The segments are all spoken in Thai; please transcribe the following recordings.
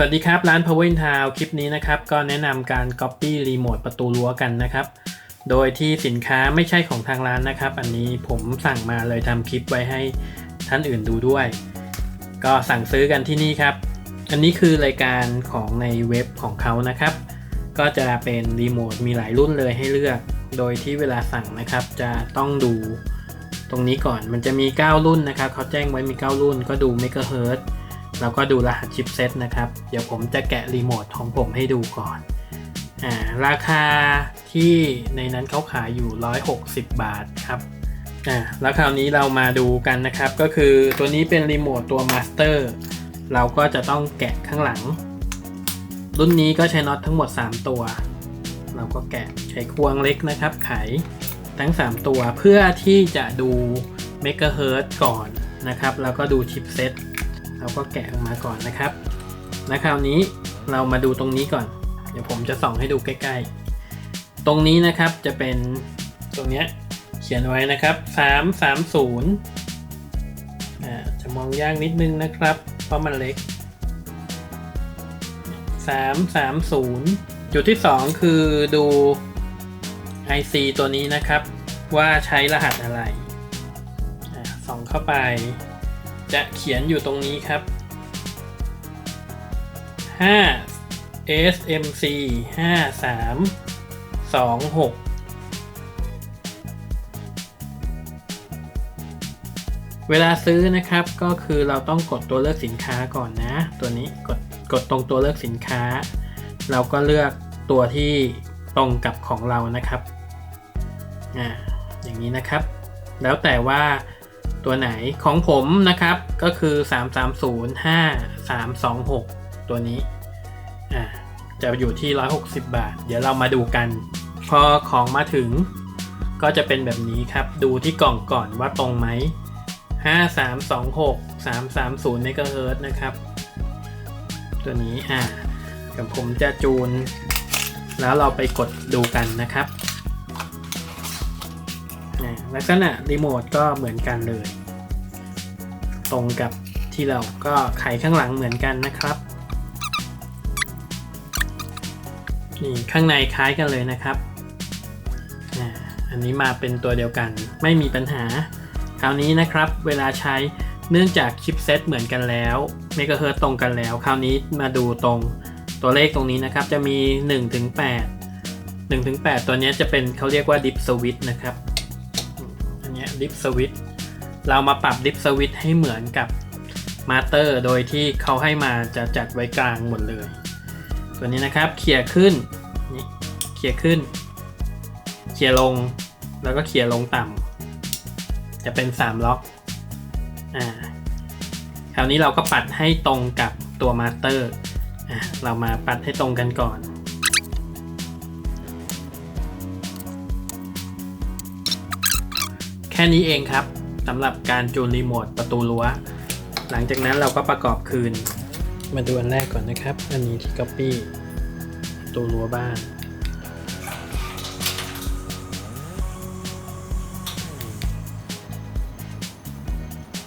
สวัสดีครับ ร้าน Power in Town คลิปนี้นะครับ ก็แนะนำการ Copy Remote ประตูรั้วกันนะครับ โดยที่สินค้าไม่ใช่ของทางร้านนะครับ อันนี้ผมสั่งมาเลยทำคลิปไว้ให้ท่านอื่นดูด้วย ก็สั่งซื้อกันที่นี่ครับ อันนี้คือรายการของในเว็บของเขานะครับ ก็จะเป็นรีโมทมีหลายรุ่นเลยให้เลือก โดยที่เวลาสั่งนะครับ จะต้องดูตรงนี้ก่อนมันจะมี 9 รุ่นนะครับเขาแจ้งไว้มี 9 รุ่นก็ดูเมกะเฮิร์ต แล้วก็ดูรหัสชิปเซตนะครับ เดี๋ยวผมจะแกะรีโมทของผมให้ดูก่อนอ่าราคาที่ในนั้นเขาขายอยู่ 160 บาทครับอ่าแล้วคราวนี้เรามาดูกันนะครับ ก็คือตัวนี้เป็นรีโมทตัวมาสเตอร์เราก็จะต้องแกะข้างหลัง รุ่นนี้ก็ใช้น็อตทั้งหมด 3 ตัว เราก็แกะใช้ควงเล็กนะครับ ไขทั้ง 3 ตัวเพื่อที่จะดูเมกะเฮิร์ตก่อนนะครับ แล้วก็ดูชิปเซต เราก็แกะออกมาก่อนนะครับ และคราวนี้เรามาดูตรงนี้ก่อน เดี๋ยวผมจะส่องให้ดูใกล้ ๆ ตรงนี้นะครับจะเป็นตรงเนี้ยเขียนไว้นะครับ 330อ่าจะมองยากนิดนึงนะครับ เพราะมันเล็ก 330 จุดที่ 2 คือดู IC ตัวนี้นะครับ ว่าใช้รหัสอะไรส่องเข้าไป จะเขียนอยู่ตรงนี้ครับ 5 SMC 5326เวลาซื้อนะครับก็คือเราต้องกดตัวเลือกสินค้าก่อนนะ ตัวนี้กดกดตรงตัวเลือกสินค้า เราก็เลือกตัวที่ตรงกับของเรานะครับอ่าอย่างนี้นะครับ แล้วแต่ว่า ตัวไหนของผมนะครับก็คือ 3305326 ตัวนี้อ่าจะอยู่ที่ 160 บาท เดี๋ยวเรามาดูกัน พอของมาถึงก็จะเป็นแบบนี้ครับ ดูที่กล่องก่อนว่าตรงไหม 5326 330เมกะเฮิรตซ์นะครับ ตัวนี้อ่าเดี๋ยวผมจะจูน แล้วเราไปกดดูกันนะครับอ่าลักษณะรีโมทก็เหมือนกันเลย ตรงกับที่เราก็ไขข้างหลังเหมือนกันนะครับนี่ข้างในคล้ายกันเลยนะครับอันนี้มาเป็นตัวเดียวกันไม่มีปัญหา คราวนี้นะครับเวลาใช้เนื่องจากชิปเซตเหมือนกันแล้วเมกะเฮิร์ตตรงกันแล้ว คราวนี้มาดูตรงตัวเลขตรงนี้นะครับ จะมี1ถึง8 1ถึง8ตัวนี้จะเป็นเขาเรียกว่าดิฟสวิตนะครับ อันนี้ดิฟสวิต เรามาปรับดิฟสวิตให้เหมือนกับมาเตอร์โดยที่เขาให้มาจะจัดไว้กลางหมดเลย ตัวนี้นะครับเขี่ยขึ้นนี่เขี่ยขึ้น เขี่ยลงแล้วก็เขี่ยลงต่ำจะเป็น 3 ล็อกอ่าคราวนี้เราก็ปัดให้ตรงกับตัวมาสเตอร์อะเรามาปัดให้ตรงกันก่อนแค่นี้เองครับ สำหรับการจูนรีโมทประตูรั้ว หลังจากนั้นเราก็ประกอบคืน มาดูอันแรกก่อนนะครับ อันนี้ที่ Copy ประตูรั้วบ้าน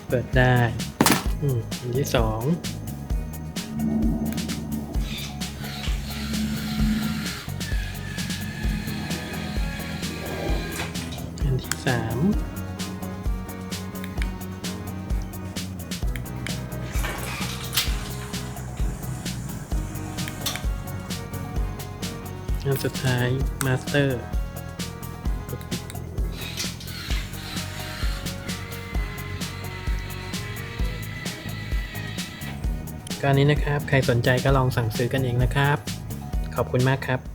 เปิดได้ อืมอันที่สองอันที่สาม งานสุดท้ายมาสเตอร์การนี้นะครับ ใครสนใจก็ลองสั่งซื้อกันเองนะครับ ขอบคุณมากครับ